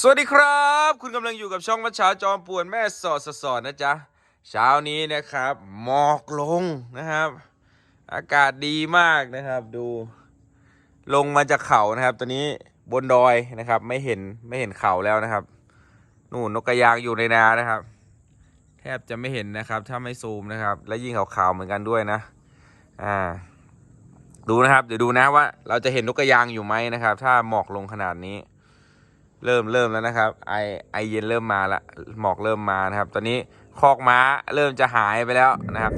สวัสดีครับ คุณกำลังอยู่กับช่องวัชชาจอมป่วนแม่สอดสสอดนะจ๊ะ เช้านี้นะครับ หมอกลงนะครับ อากาศดีมากนะครับ ดู ลงมาจากเขานะครับ ตอนนี้บนดอยนะครับ ไม่เห็นไม่เห็นเขาแล้วนะครับ นู่นนกกระยางอยู่ในนานะครับ แทบจะไม่เห็นนะครับ ถ้าไม่ซูมนะครับ และยิ่งขาวๆเหมือนกันด้วยนะ อ่า ดูนะครับ เดี๋ยวดูนะว่า เราจะเห็นนกกระยางอยู่ไหมนะครับ ถ้าหมอกลงขนาดนี้ เริ่มเริ่มแล้วนะครับ ไอไอเย็นเริ่มมาละหมอกเริ่มมานะครับ ตอนนี้คอกม้าเริ่มจะหายไปแล้วนะครับ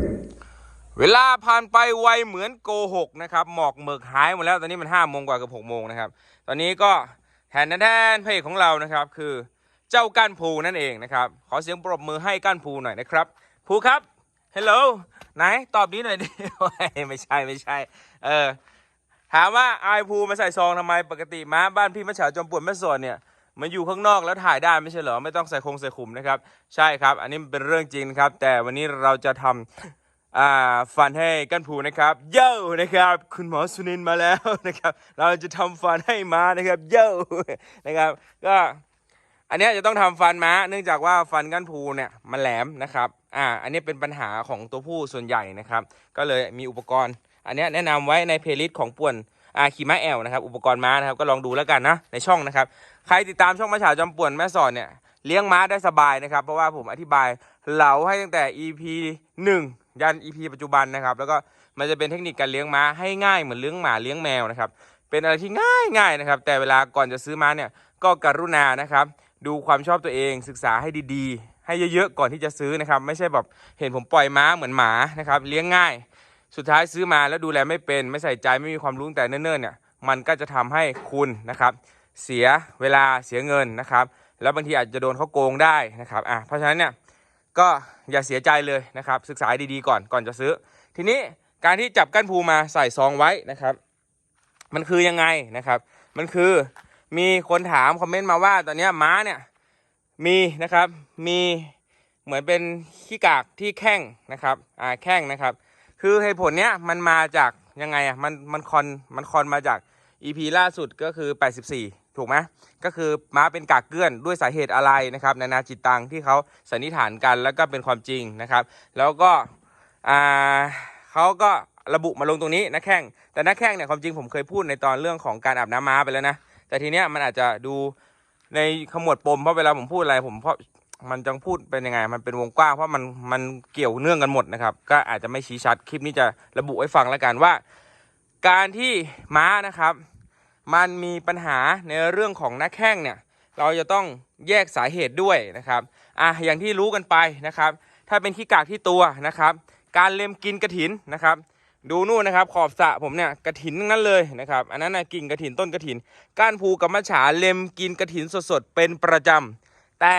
เวลาผ่านไปไวเหมือนโกหกนะครับ หมอกเมือกหายหมดแล้วตอนนี้มันห้าโมงกว่ากับหกโมงนะครับ ตอนนี้ก็แทนแทนเพจของเรานะครับ คือเจ้าก้านภูนั่นเองนะครับ ขอเสียงปรบมือให้ก้านภูหน่อยนะครับภูครับฮัลโหลไหนตอบนี้หน่อยดิไม่ใช่ไม่ใช่ เออถามว่าไอภูมาใส่ซองทำไมปกติม้าบ้านพี่มะฉาจอมปวนแม่สวนเนี่ย มันอยู่ข้างนอกแล้วถ่ายได้ไม่ใช่เหรอไม่ต้องใส่คงใส่ขุมนะครับใช่ครับ อันนี้เป็นเรื่องจริงนะครับ แต่วันนี้เราจะทำอ่าฟันให้กันผูนะครับ เย้นะครับ คุณหมอสุนินมาแล้วนะครับ เราจะทำฟันให้ม้านะครับ เย้นะครับ ก็อันนี้จะต้องทำฟันม้า เนื่องจากว่าฟันก้านผูเนี่ยมันแหลมนะครับอ่าอันนี้เป็นปัญหาของตัวผู้ส่วนใหญ่นะครับ ก็เลยมีอุปกรณ์ อันนี้แนะนำไว้ในเพลย์ลิสต์ของป่วนอาคีม้าแอลนะครับ อุปกรณ์ม้านะครับก็ลองดูแล้วกันนะในช่องนะครับ ใครติดตามช่องมาฉาจอมป่วนแม่สอนเนี่ยเลี้ยงม้าได้สบายนะครับ เพราะว่าผมอธิบายเหลาให้ตั้งแต่ EP 1 ยัน EP ปัจจุบันนะครับ แล้วก็มันจะเป็นเทคนิคการเลี้ยงม้าให้ง่ายเหมือนเลี้ยงหมาเลี้ยงแมวนะครับ เป็นอะไรที่ง่ายง่ายนะครับ แต่เวลาก่อนจะซื้อม้าเนี่ยก็กรุณานะครับ ดูความชอบตัวเองศึกษาให้ดีๆ ให้เยอะๆก่อนที่จะซื้อนะครับ ไม่ใช่แบบเห็นผมปล่อยม้าเหมือนหมานะครับ เลี้ยงง่าย สุดท้ายซื้อมาแล้วดูแลไม่เป็น ไม่ใส่ใจไม่มีความรู้แต่เนิ่นๆเนี่ยมันก็จะทำให้คุณนะครับ เสียเวลาเสียเงินนะครับ แล้วบางทีอาจจะโดนเขาโกงได้นะครับอะเพราะฉะนั้นเนี่ยก็อย่าเสียใจเลยนะครับ ศึกษาดีๆก่อนก่อนจะซื้อ ทีนี้การที่จับก้านภูมาใส่ซองไว้นะครับ มันคือยังไงนะครับ มันคือมีคนถามคอมเมนต์มาว่าตอนนี้ม้าเนี่ยมีนะครับมีเหมือนเป็นขี้กากที่แข้งนะครับอ่าแข้งนะครับ คือเหตุผลเนี้ยมันมาจากยังไงอะมันมันคอนมันคอนมาจาก EP ล่าสุดก็คือ 84 ถูกไหมก็คือม้าเป็นกากเกลื่อนด้วยสาเหตุอะไรนะครับ นานาจิตตังที่เขาสันนิษฐานกันแล้วก็เป็นความจริงนะครับ แล้วก็เขาก็ระบุมาลงตรงนี้นะแข้งแต่นักแข้งเนี่ยความจริงผมเคยพูดในตอนเรื่องของการอาบน้ำม้าไปแล้วนะแต่ทีเนี้ยมันอาจจะดูในขมวดปมเพราะเวลาผมพูดอะไรผมเพราะมันจังพูดเป็นยังไง มันเป็นวงกว้างเพราะมันมันเกี่ยวเนื่องกันหมดนะครับ ก็อาจจะไม่ชี้ชัดคลิปนี้จะระบุให้ฟังแล้วกันว่า การที่ม้านะครับ มันมีปัญหาในเรื่องของหน้าแข้งเนี่ยเราจะต้องแยกสาเหตุด้วยนะครับอะอย่างที่รู้กันไปนะครับ ถ้าเป็นขี้กากที่ตัวนะครับ การเล็มกินกระถินนะครับ ดูนู่นนะครับขอบสะผมเนี่ยกระถินทั้งนั้นเลยนะครับ อันนั้นนะกิ่งกระถินต้นกระถิน ก้านภูกับมะฉาเล็มกินกระถินสดๆเป็นประจำแต่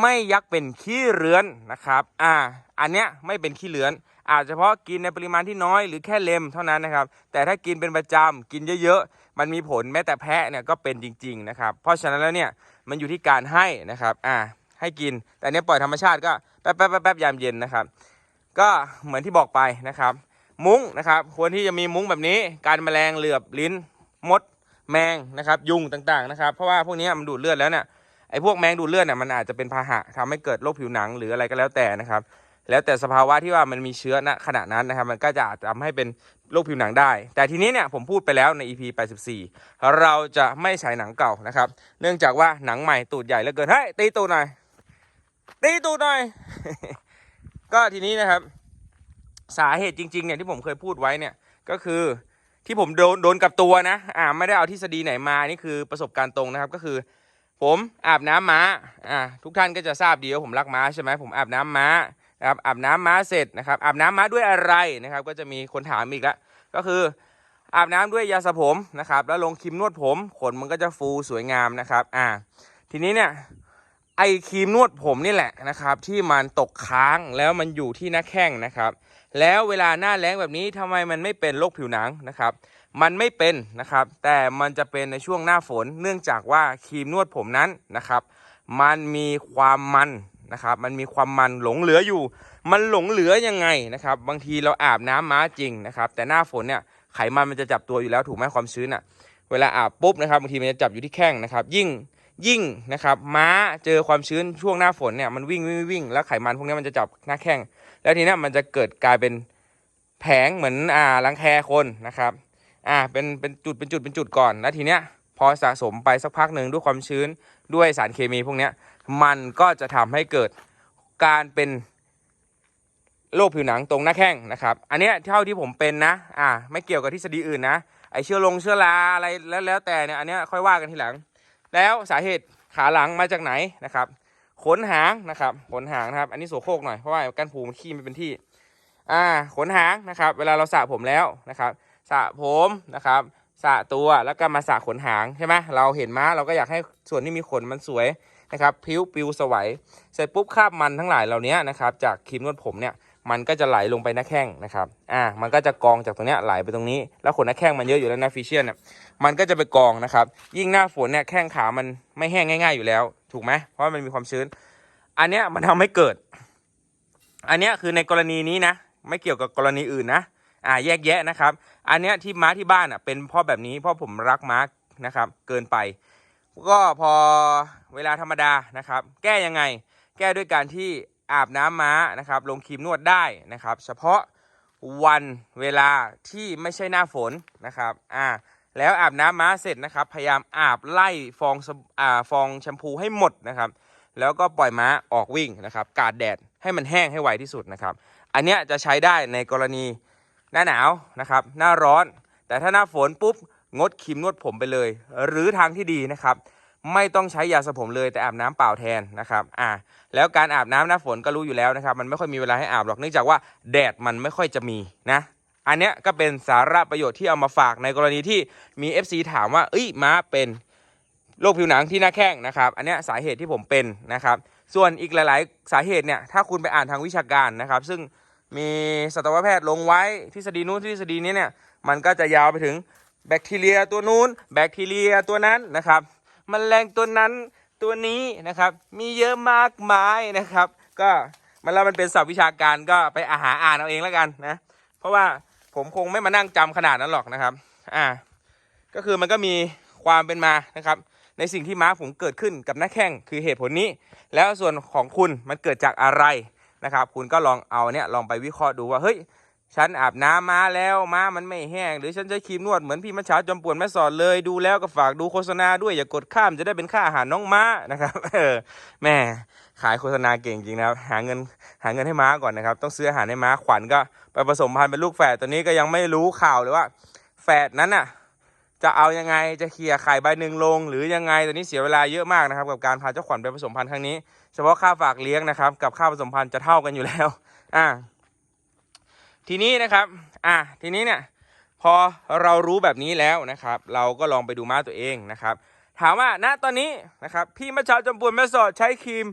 ไม่ยักเป็นขี้เรือนนะครับ อ่า อันเนี้ยไม่เป็นขี้เรือน อาจจะเฉพาะกินในปริมาณที่น้อยหรือแค่เล็มเท่านั้นนะครับ แต่ถ้ากินเป็นประจำกินเยอะ มันมีผลแม้แต่แพะเนี่ยก็เป็นจริง ๆ นะครับ เพราะฉะนั้นแล้วเนี่ยมันอยู่ที่การให้นะครับอ่าให้กิน แต่เนี้ยปล่อยธรรมชาติก็แป๊บแป๊บแป๊บแป๊บยามเย็นนะครับ ก็เหมือนที่บอกไปนะครับ มุ้งนะครับควรที่จะมีมุ้งแบบนี้ การแมลงเหลือบลิ้นมด แมงนะครับยุงต่างๆนะครับ เพราะว่าพวกนี้มันดูดเลือดแล้วเนี่ยไอ้พวกแมงดูดเลือดเนี่ยมันอาจจะเป็นพาหะทำให้เกิดโรคผิวหนังหรืออะไรก็แล้วแต่นะครับ แล้วแต่สภาวะที่ว่ามันมีเชื้อณขณะนั้นนะครับ มันก็จะอาจทำให้เป็นโรคผิวหนังได้ แต่ทีนี้เนี่ยผมพูดไปแล้วใน EP 84 เราจะไม่ฉายหนังเก่านะครับ เนื่องจากว่าหนังใหม่ตูดใหญ่เหลือเกินเฮ้ยตีตูดหน่อยตีตูดหน่อย ก็ทีนี้นะครับ สาเหตุจริงๆเนี่ยที่ผมเคยพูดไว้เนี่ยก็คือที่ผมโดนโดนกับตัวนะ อ่าไม่ได้เอาทฤษฎีไหนมานี่คือประสบการณ์ตรงนะครับก็คือ ผมอาบน้ำม้าอ่าทุกท่านก็จะทราบดีว่าผมรักม้าใช่ไหมผมอาบน้ำม้า นะครับอาบน้ำม้าเสร็จนะครับอาบน้ำม้าด้วยอะไรนะครับ ก็จะมีคนถามอีกและก็คืออาบน้ำด้วยยาสระผมนะครับ แล้วลงครีมนวดผมขนมันก็จะฟูสวยงามนะครับอ่าทีนี้เนี่ยไอครีมนวดผมนี่แหละนะครับ ที่มันตกค้างแล้วมันอยู่ที่หน้าแข้งนะครับ แล้วเวลาหน้าแล้งแบบนี้ทำไมมันไม่เป็นโรคผิวหนังนะครับ มันไม่เป็นนะครับ แต่มันจะเป็นในช่วงหน้าฝน เนื่องจากว่าครีมนวดผมนั้นนะครับ มันมีความมัน นะครับ มันมีความมันหลงเหลืออยู่ มันหลงเหลือยังไงนะครับ บางทีเราอาบน้ำม้าจริงนะครับ แต่หน้าฝนเนี่ยไขมันมันจะจับตัวอยู่แล้วถูกไหมความชื้นอะ เวลาอาบปุ๊บนะครับบางทีมันจะจับอยู่ที่แข้งนะครับ ยิ่งยิ่งนะครับ ม้าเจอความชื้นช่วงหน้าฝนเนี่ยมันวิ่งวิ่งวิ่งแล้วไขมันพวกนี้มันจะจับหน้าแข้งแล้วทีนี้มันจะเกิดกลายเป็นแผงเหมือนอ่ารังแคคนนะครับอ่าเป็นเป็นจุดเป็นจุดเป็นจุดก่อนแล้วทีเนี้ยพอสะสมไปสักพักหนึ่งด้วยความชื้นด้วยสารเคมีพวกเนี้ย มันก็จะทำให้เกิดการเป็นโรคผิวหนังตรงหน้าแข้งนะครับ อันเนี้ยเท่าที่ผมเป็นนะ อ่า ไม่เกี่ยวกับทฤษฎีอื่นนะ ไอเชื้อลงเชื้อราอะไรแล้วแล้วแต่เนี่ย อันเนี้ยค่อยว่ากันทีหลัง แล้วสาเหตุขาหลังมาจากไหนนะครับ ขนหางนะครับ ขนหางนะครับ อันนี้โสโครกหน่อย เพราะว่ากานผูมันขี้ไม่เป็นที่ อ่า ขนหางนะครับ เวลาเราสระผมแล้วนะครับ สระผมนะครับ สระตัวแล้วก็มาสระขนหางใช่ไหมเราเห็นม้าเราก็อยากให้ส่วนที่มีขนมันสวย นะครับพิ้วปิวสวยเสร็จปุ๊บคราบมันทั้งหลายเหล่านี้นะครับจากครีมนวดผมเนี่ยมันก็จะไหลลงไปหน้าแข้งนะครับ อ่า มันก็จะกองจากตรงเนี้ยไหลไปตรงนี้ แล้วขนหน้าแข้งมันเยอะอยู่แล้วนะฟิเชียนเนี่ย มันก็จะไปกองนะครับ ยิ่งหน้าฝนเนี่ยแข้งขามันไม่แห้งง่าย ๆ อยู่แล้ว ถูกไหมเพราะมันมีความชื้น อันเนี้ยมันทำให้เกิด อันเนี้ยคือในกรณีนี้นะ ไม่เกี่ยวกับกรณีอื่นนะ อ่า แยกแยะนะครับ อันเนี้ยที่ม้าที่บ้านอะเป็นเพ่อแบบนี้เพราะผมรักม้านะครับ เกินไป ก็พอเวลาธรรมดานะครับ แก้ยังไง แก้ด้วยการที่อาบน้ำม้านะครับลงครีมนวดได้นะครับ เฉพาะวันเวลาที่ไม่ใช่หน้าฝนนะครับอ่าแล้วอาบน้ำม้าเสร็จนะครับ พยายามอาบไล่ฟองสบอ่าฟองแชมพูให้หมดนะครับ แล้วก็ปล่อยม้าออกวิ่งนะครับ กาดแดดให้มันแห้งให้ไวที่สุดนะครับ อันเนี้ยจะใช้ได้ในกรณีหน้าหนาวนะครับ หน้าร้อน แต่ถ้าหน้าฝนปุ๊บ งดครีมนวดผมไปเลย หรือทางที่ดีนะครับ ไม่ต้องใช้ยาสระผมเลยแต่อาบน้ำเปล่าแทนนะครับอ่าแล้วการอาบน้ำหน้าฝนก็รู้อยู่แล้วนะครับ มันไม่ค่อยมีเวลาให้อาบหรอกเนื่องจากว่าแดดมันไม่ค่อยจะมีนะอันเนี้ยก็เป็นสาระประโยชน์ที่เอามาฝากในกรณีที่มี FC ถามว่าเอ้ยม้าเป็นโรคผิวหนังที่หน้าแข้งนะครับ อันเนี้ยสาเหตุที่ผมเป็นนะครับ ส่วนอีกหลาย ๆ สาเหตุเนี่ยถ้าคุณไปอ่านทางวิชาการนะครับ ซึ่งมีสัตวแพทย์ลงไว้ทฤษฎีนู้นทฤษฎีนี้เนี่ยมันก็จะยาวไปถึง แบคทีเรียตัวนู้น แบคทีเรียตัวนั้นนะครับมแมลงตัวนั้นตัวนี้นะครับ มีเยอะมากมายนะครับ ก็มันแล้วมันเป็นศัพท์วิชาการก็ไปอาหาอ่านเอาเองแล้วกันนะ เพราะว่าผมคงไม่มานั่งจำขนาดนั้นหรอกนะครับ อ่า ก็คือมันก็มีความเป็นมานะครับ ในสิ่งที่ม้าผมเกิดขึ้นกับหน้าแข้งคือเหตุผลนี้ แล้วส่วนของคุณมันเกิดจากอะไรนะครับ คุณก็ลองเอาเนี่ยลองไปวิเคราะห์ดูว่าเฮ้ย ฉันอาบน้ำม้าแล้วม้ามันไม่แห้ง หรือฉันใช้ครีมนวดเหมือนพี่มัชชาจอมป่วนแม่สอนเลยดูแล้วก็ฝากดูโฆษณาด้วยอย่ากดข้ามจะได้เป็นค่าอาหารน้องม้านะครับเออแม่ขายโฆษณาเก่งจริงนะครับหาเงินหาเงินให้ม้าก่อนนะครับ ต้องซื้ออาหารให้ม้าขวัญก็ไปผสมพันธุ์เป็นลูกแฝดตัวนี้ก็ยังไม่รู้ข่าวเลยว่า แฝดนั้นน่ะ จะเอายังไงจะเคลียร์ไข่ใบหนึ่งลง หรือยังไงตอนนี้เสียเวลาเยอะมากนะครับ กับการพาเจ้าขวัญไปผสมพันธุ์ครั้งนี้ เฉพาะค่าฝากเลี้ยงนะครับ กับค่าผสมพันธุ์จะเท่ากันอยู่แล้ว อ่า ทีนี้นะครับ อ่าทีนี้เนี่ยพอเรารู้แบบนี้แล้วนะครับ เราก็ลองไปดูม้าตัวเองนะครับ ถามว่าณตอนนี้นะครับ พี่มัชาจำปวนแม่สอดใช้ครีม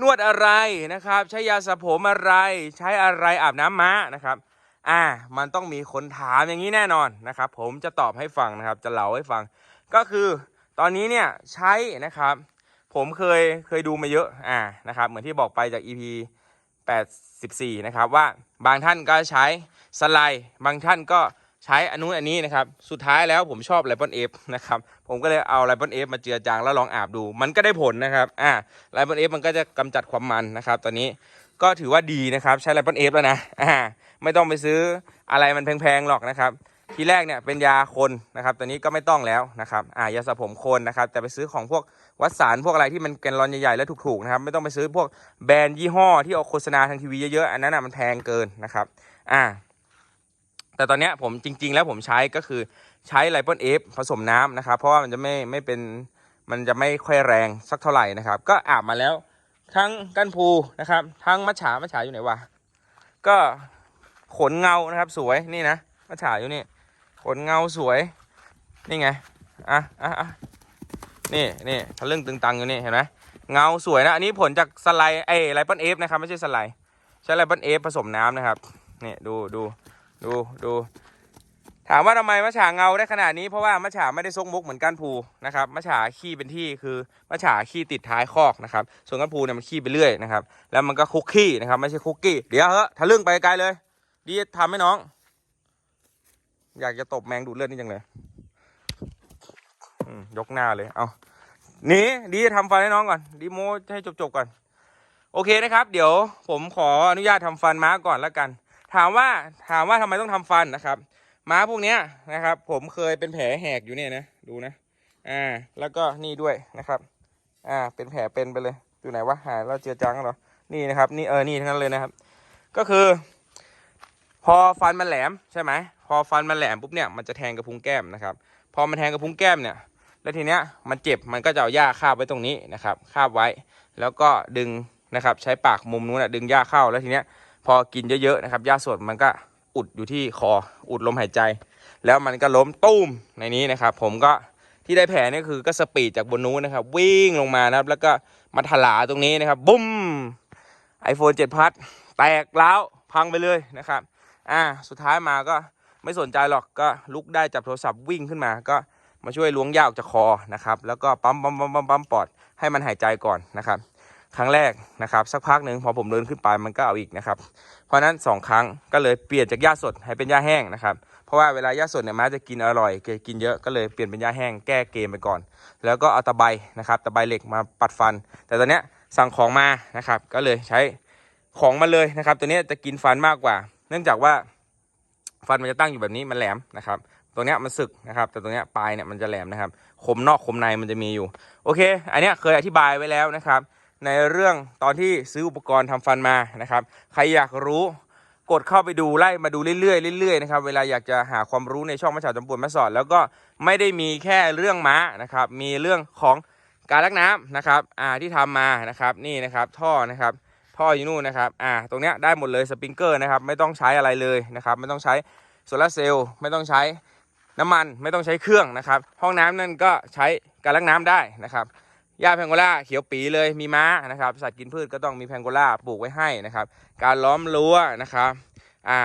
นวดอะไรนะครับ ใช้ยาสระผมอะไร ใช้อะไรอาบน้ำม้านะครับ อ่า มันต้องมีคนถามอย่างนี้แน่นอนนะครับ ผมจะตอบให้ฟังนะครับ จะเล่าให้ฟัง ก็คือตอนนี้เนี่ยใช้นะครับ ผมเคยเคยดูมาเยอะ อ่านะครับ เหมือนที่บอกไปจาก EP 84 นะครับว่าบางท่านก็ใช้สไลด์ บางท่านก็ใช้อันนู้นอันนี้นะครับ สุดท้ายแล้วผมชอบไลปอนเอฟนะครับ ผมก็เลยเอาไลปอนเอฟมาเจือจางแล้วลองอาบดู มันก็ได้ผลนะครับอ่าไลปอนเอฟมันก็จะกำจัดความมันนะครับ ตอนนี้ก็ถือว่าดีนะครับ ใช้ไลปอนเอฟแล้วนะอ่าไม่ต้องไปซื้ออะไรมันแพงๆหรอกนะครับ ทีแรกเนี่ยเป็นยาคนนะครับตอนนี้ก็ไม่ต้องแล้วนะครับอ่ายาสระผมคนนะครับแต่ไปซื้อของพวกวัดสารพวกอะไรที่มันแกนลอนใหญ่ๆและถูกๆนะครับไม่ต้องไปซื้อพวกแบรนด์ยี่ห้อที่ออกโฆษณาทางทีวีเยอะๆอันนั้นอะมันแพงเกินนะครับอ่าแต่ตอนเนี้ยผมจริง ๆ แล้วผมใช้ก็คือใช้ไลปอนเอฟผสมน้ำนะครับเพราะว่ามันจะไม่ไม่เป็นมันจะไม่ค่อยแรงสักเท่าไหร่นะครับ ก็อาบมาแล้วทั้งก้นพูนะครับ ทั้งมัจฉามัจฉาอยู่ไหนวะก็ขนเงานะครับสวยนี่นะมัจฉาอยู่นี่ ขนเงาสวย นี่ไง อะอะอะนี่นี่ทะลึ่งตึงตังอยู่นี่เห็นไหมเงาสวยนะ อันนี้ผลจากสไลด์ไอ้ไลปอนเอฟนะครับ ไม่ใช่สไลด์ใช้ไลปอนเอฟผสมน้ำนะครับนี่ดูดูดูดู ถามว่าทำไมมะฉาเงาได้ขนาดนี้เพราะว่ามะฉาไม่ได้ซกมุกเหมือนก้านพูนะครับมะฉาขี้เป็นที่คือมะฉาขี้ติดท้ายคอกนะครับ ส่วนก้านพูเนี่ยมันขี้ไปเรื่อยนะครับ แล้วมันก็คุกขี้นะครับ ไม่ใช่คุกกี้เดี๋ยวเฮ้ทะลึ่งไปไกลเลยดีทำให้น้อง อยากจะตบแมงดูดเลือดนี่จังเลยยกหน้าเลย เอาหนีดีทำฟันให้น้องก่อน ดีโมให้จบๆก่อน โอเคนะครับ เดี๋ยวผมขออนุญาตทำฟันม้าก่อนแล้วกัน ถามว่าถามว่าทำไมต้องทำฟันนะครับ ม้าพวกเนี้ยนะครับ ผมเคยเป็นแผลแหกอยู่เนี่ยนะ ดูนะ อ่า แล้วก็นี่ด้วยนะครับ อ่า เป็นแผลเป็นไปเลย อยู่ไหนวะหาแล้วเจือจังเหรอ นี่นะครับ นี่เออ นี่ทั้งนั้นเลยนะครับ ก็คือ พอฟันมันแหลมใช่ไหมพอฟันมันแหลมปุ๊บเนี่ยมันจะแทงกระพุ้งแก้มนะครับ พอมันแทงกระพุ้งแก้มเนี่ย แล้วทีเนี้ยมันเจ็บมันก็จะเอาหญ้าคาบไว้ตรงนี้นะครับคาบไว้ แล้วก็ดึงนะครับใช้ปากมุมนู้นนะดึงหญ้าเข้าแล้วทีเนี้ยพอกินเยอะๆนะครับหญ้าสดมันก็อุดอยู่ที่คออุดลมหายใจ แล้วมันก็ล้มตุ้มในนี้นะครับ ผมก็ที่ได้แผลนี่คือก็สปีดจากบนนู้นนะครับ วิ่งลงมานะครับแล้วก็มาถลาตรงนี้นะครับบุ้ม iPhone 7 พัดแตกแล้วพังไปเลยนะครับ อ่าสุดท้ายมาก็ไม่สนใจหรอกก็ลุกได้จับโทรศัพท์วิ่งขึ้นมาก็มาช่วยล้วงยาออกจากคอนะครับแล้วก็ปั๊มปั๊มปั๊มปั๊มปั๊มปอดให้มันหายใจก่อนนะครับ ครั้งแรกนะครับ สักพักหนึ่งพอผมเดินขึ้นไปมันก็เอาอีกนะครับ เพราะฉะนั้นสองครั้งก็เลยเปลี่ยนจากหญ้าสดให้เป็นหญ้าแห้งนะครับเพราะว่าเวลาหญ้าสดเนี่ยม้าจะกินอร่อยกินเยอะก็เลยเปลี่ยนเป็นหญ้าแห้งแก้เกมไปก่อน แล้วก็เอาตะไบนะครับตะไบเหล็กมาปัดฟัน แต่ตอนเนี้ยสั่งของมานะครับ ก็เลยใช้ของมาเลยนะครับ ตัวเนี้ยจะกินฟันมากกว่า เนื่องจากว่าฟันมันจะตั้งอยู่แบบนี้มันแหลมนะครับตรงเนี้ยมันสึกนะครับ แต่ตรงเนี้ยปลายเนี่ยมันจะแหลมนะครับคมนอกคมในมันจะมีอยู่ โอเค อันเนี้ยเคยอธิบายไว้แล้วนะครับ ในเรื่องตอนที่ซื้ออุปกรณ์ทำฟันมานะครับ ใครอยากรู้กดเข้าไปดูไล่มาดูเรื่อยๆเรื่อยๆนะครับเวลาอยากจะหาความรู้ในช่องมะฉาจำปวนม่สอด แล้วก็ไม่ได้มีแค่เรื่องม้านะครับ มีเรื่องของการลักน้ำนะครับอ่าที่ทำมานะครับนี่นะครับท่อนะครับ ท่ออยู่นู่นนะครับอ่าตรงเนี้ยได้หมดเลยสปริงเกอร์นะครับไม่ต้องใช้อะไรเลยนะครับไม่ต้องใช้โซลาร์เซลล์ไม่ต้องใช้น้ำมันไม่ต้องใช้เครื่องนะครับ ห้องน้ำนั่นก็ใช้การลักน้ำได้นะครับหญ้าแพงโกล่าเขียวปีเลยมีม้านะครับสัตว์กินพืชก็ต้องมีแพงโกล่าปลูกไว้ให้นะครับ การล้อมรั้วนะครับอ่า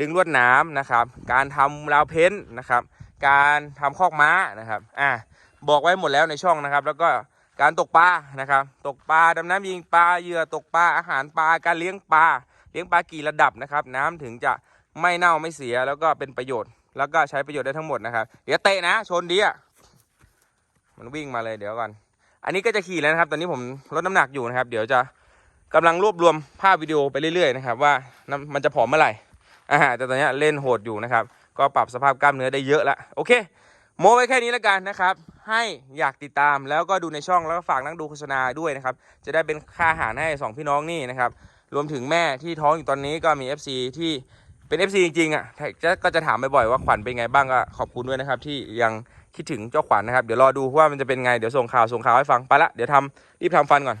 ดึงลวดนามนะครับ การทำราวเพ้นท์นะครับ การทำคอกม้านะครับอ่าบอกไว้หมดแล้วในช่องนะครับ แล้วก็ การตกปลานะครับ ตกปลาดำน้ำยิงปลาเหยื่อตกปลาอาหารปลาการเลี้ยงปลาเลี้ยงปลากี่ระดับนะครับ น้ำถึงจะไม่เน่าไม่เสียแล้วก็เป็นประโยชน์ แล้วก็ใช้ประโยชน์ได้ทั้งหมดนะครับ เดี๋ยวเตะนะชนดีอะมันวิ่งมาเลยเดี๋ยวก่อนอันนี้ก็จะขี่แล้วนะครับ ตอนนี้ผมลดน้ำหนักอยู่นะครับ เดี๋ยวจะกำลังรวบรวมภาพวิดีโอไปเรื่อยๆนะครับว่ามันจะผอมเมื่อไหร่อ่าแต่ตอนนี้เล่นโหดอยู่นะครับ ก็ปรับสภาพกล้ามเนื้อได้เยอะละโอเค โมไว้แค่นี้แล้วกันนะครับ ให้อยากติดตามแล้วก็ดูในช่องแล้วก็ฝากนั่งดูโฆษณาด้วยนะครับ จะได้เป็นค่าอาหารให้สองพี่น้องนี่นะครับ รวมถึงแม่ที่ท้องอยู่ตอนนี้ก็มี FC ที่เป็น FC จริงๆอะจะก็จะถามบ่อยๆว่าขวัญเป็นไงบ้างก็ขอบคุณด้วยนะครับ ที่ยังคิดถึงเจ้าขวัญนะครับ เดี๋ยวรอดูว่ามันจะเป็นไงเดี๋ยวส่งข่าวส่งข่าวให้ฟังไปละเดี๋ยวทำรีบทำฟันก่อน